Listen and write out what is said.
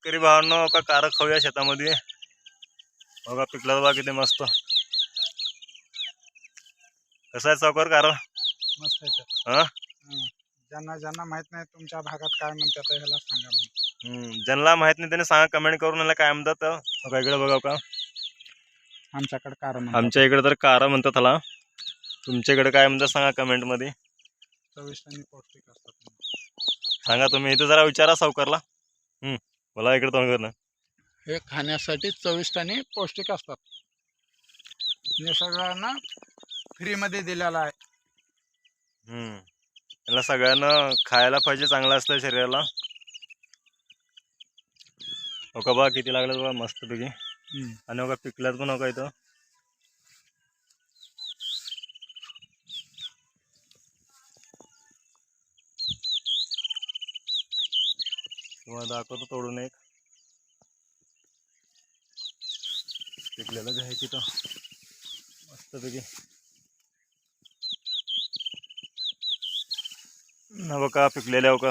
शेतकरी भावांनो का कार खाऊया शेतामध्ये. बघा पिकला बघा किती मस्त. कसं आहे चौकर कार? मस्त आहे. हा. ज्यांना ज्यांना माहीत नाही तुमच्या भागात काय म्हणतात ह्याला सांगा मग. हम्म, ज्यांना माहीत नाही त्यांनी सांगा कमेंट करून याला काय म्हणतात. बघा इकडे बघा का आमच्याकडे कार आमच्या इकडे तर कारा म्हणतात त्याला तुमच्याकडे काय म्हणतात सांगा कमेंटमध्ये. चविष्ट आणि पौष्टिक असतात. सांगा तुम्ही. इथं जरा विचारा सावकारला बोला इकडे तोंड करणं हे खाण्यासाठी चविष्ट आणि पौष्टिक असतात. निसर्गानं फ्रीमध्ये दिलेला आहे. हम्म. याला सगळ्यांना खायला पाहिजे चांगलं असतं शरीराला. हो का बघा किती लागलं बघा मस्तपैकी. हं. आणि बघा पिकल्यात पण हो का इथं. तुम्हाला दाखवतो तोडून एक. पिकलेलं घ्यायची तर मस्तपैकी. नवका पिकलेल्या का?